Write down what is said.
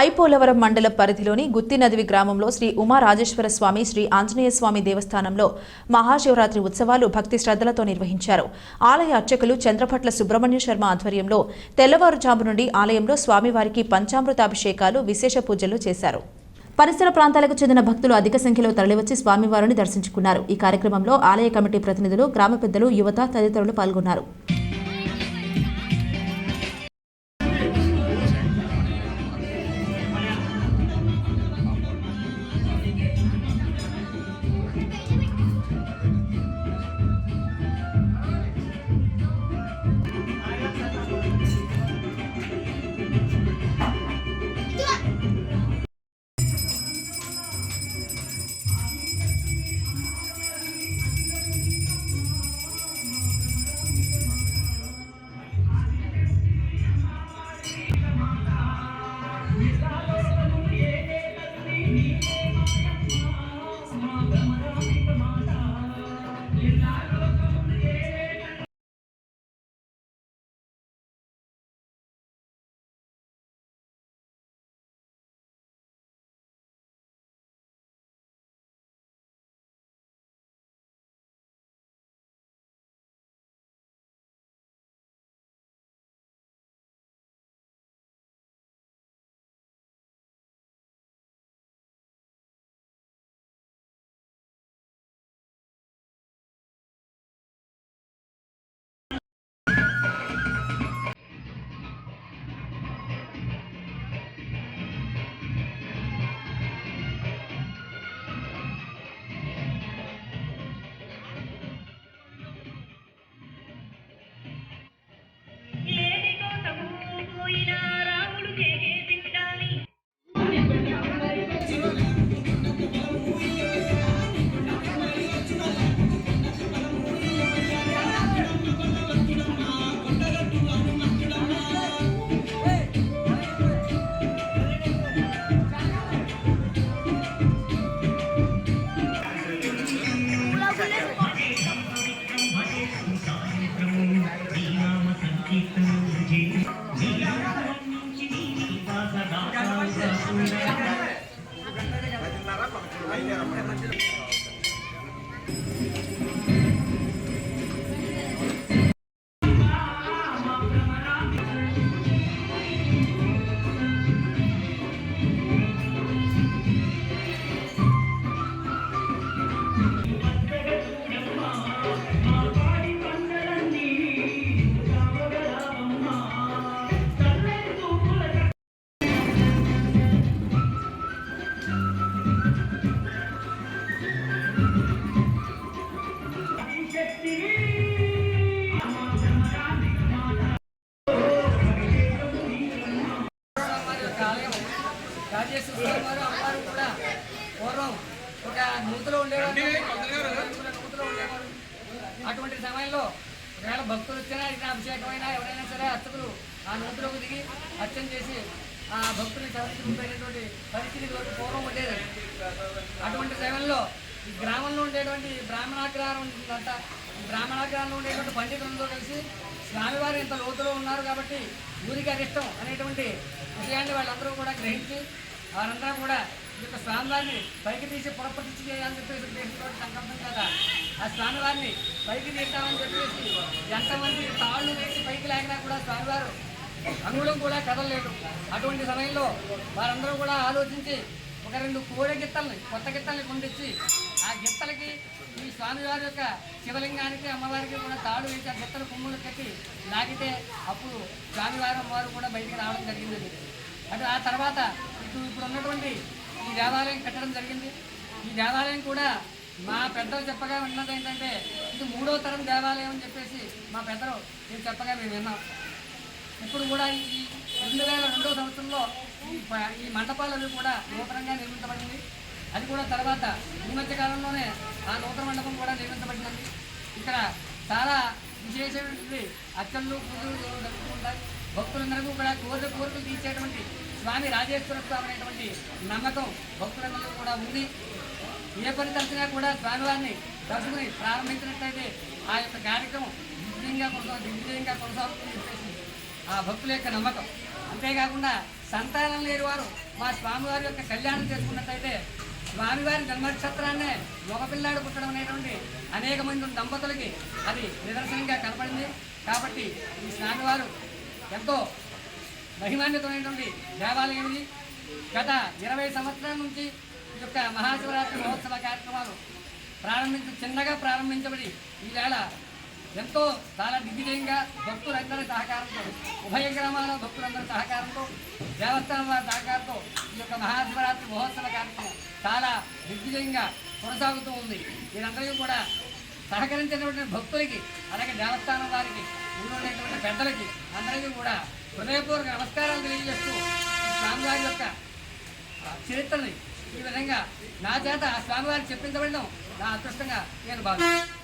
ఐపోలవరం మండల పరిధిలోని గుత్తినదివి గ్రామంలో శ్రీ ఉమా రాజేశ్వర స్వామి శ్రీ ఆంజనేయ స్వామి దేవస్థానంలో మహాశివరాత్రి ఉత్సవాలు భక్తి శ్రద్ధలతో నిర్వహించారు. ఆలయ అర్చకులు చంద్రపట్ల సుబ్రహ్మణ్య శర్మ ఆధ్వర్యంలో తెల్లవారుజాము నుండి ఆలయంలో స్వామివారికి పంచామృతాభిషేకాలు విశేష పూజలు చేశారు. పరిసర ప్రాంతాలకు చెందిన భక్తులు అధిక సంఖ్యలో తరలివచ్చి స్వామివారిని దర్శించుకున్నారు. ఈ కార్యక్రమంలో ఆలయ కమిటీ ప్రతినిధులు గ్రామ పెద్దలు యువత తదితరులు పాల్గొన్నారు. I'm gonna do it. పూర్వం ఒక నూతులో ఉండేవారు ఉండేవారు అటువంటి సమయంలో ఒకవేళ భక్తులు వచ్చినా ఇది అభిషేకమైనా ఎవరైనా సరే అర్చకులు ఆ నూతులోకి దిగి అర్చన చేసి ఆ భక్తుల్ని సవరించుకుపోయినటువంటి పరిస్థితి పూర్వం ఉండేది. అటువంటి సమయంలో ఈ గ్రామంలో ఉండేటువంటి బ్రాహ్మణాగ్రహారం ఉంటుందంట ఈ బ్రాహ్మణాగ్రహంలో ఉండేటువంటి పండితులతో కలిసి స్వామివారు ఇంత లోతులో ఉన్నారు కాబట్టి ఊరికి అరిష్టం అనేటువంటి విషయాన్ని వాళ్ళందరూ కూడా గ్రహించి వారందరూ కూడా ఈ యొక్క స్వామివారిని పైకి తీసి పురప్రతిష్ఠ చేయాలని చెప్పేసి చేసినటువంటి సంకల్పం కదా ఆ స్వామివారిని పైకి తీస్తామని చెప్పేసి ఎంతమంది తాళ్ళు వేసి పైకి లాగినా కూడా స్వామివారు అంగుళం కూడా కదలలేదు. అటువంటి సమయంలో వారందరూ కూడా ఆలోచించి ఒక రెండు కోడి గిత్తల్ని కొత్త గిత్తల్ని కొండిచ్చి ఆ గిత్తలకి ఈ స్వామివారి యొక్క శివలింగానికి అమ్మవారికి కూడా తాడు వేసి ఆ గిత్తలు కొమ్ములు కట్టి లాగితే అప్పుడు స్వామివారి అమ్మవారు కూడా బయటికి రావడం జరిగింది అటు ఆ తర్వాత ఇటు ఇప్పుడు ఉన్నటువంటి ఈ దేవాలయం కట్టడం జరిగింది. ఈ దేవాలయం కూడా మా పెద్దలు చెప్పగా ఉన్నది ఏంటంటే ఇది మూడో తరం దేవాలయం అని చెప్పేసి మా పెద్దలు నేను చెప్పగా మేము విన్నాం. ఇప్పుడు కూడా ఈ రెండు వేల రెండో సంవత్సరంలో ఈ ప- కూడా నూతనంగా నిర్మించబడింది. అది కూడా తర్వాత ఈ మధ్య కాలంలోనే ఆ నూతన మండపం కూడా నిర్మించబడినది ఇక్కడ చాలా విశేషమైనటువంటి అర్చనలు పూజలు జరుపుకుంటారు భక్తులందరికీ కూడా కోరిక కోరికలు తీర్చేటువంటి స్వామి రాజేశ్వర స్వామి అనేటువంటి నమ్మకం భక్తులందరికీ కూడా ఉంది. ఏ పని తలచినా కూడా స్వామివారిని దర్శకుని ప్రారంభించినట్లయితే ఆ యొక్క కార్యక్రమం దిగ్విజయంగా కొనసాగు దిగ్విజయంగా ఆ భక్తుల యొక్క నమ్మకం. అంతేకాకుండా సంతానం లేని వారు మా స్వామివారి యొక్క కళ్యాణం చేసుకున్నట్టయితే స్వామివారి జన్మనక్షత్రాన్నే మగపిల్లాడు పుట్టడం అనేటువంటి అనేక మంది దంపతులకి అది నిదర్శనంగా కనపడింది. కాబట్టి ఈ స్వామివారు ఎంతో మహిమాన్వితమైనటువంటి దేవాలయం ఇది. గత ఇరవై సంవత్సరాల నుంచి ఈ యొక్క మహాశివరాత్రి మహోత్సవ కార్యక్రమాలు ప్రారంభించి చిన్నగా ప్రారంభించబడి ఈవేళ ఎంతో చాలా దిగ్విజయంగా భక్తులందరి సహకారంతో ఉభయ గ్రామాల భక్తులందరి సహకారంతో దేవస్థానం వారి సహకారంతో ఈ యొక్క మహాశివరాత్రి మహోత్సవ కార్యక్రమం చాలా దిగ్విజయంగా కొనసాగుతూ ఉంది. వీరందరికీ కూడా సహకరించినటువంటి భక్తులకి అలాగే దేవస్థానం వారికి ఉన్నటువంటి పెద్దలకి అందరికీ కూడా హృదయపూర్వక నమస్కారాలు తెలియజేస్తూ స్వామివారి యొక్క చరిత్రని ఈ విధంగా నా చేత ఆ స్వామివారు చెప్పించబడడం నా అదృష్టంగా నేను భావిస్తున్నాను.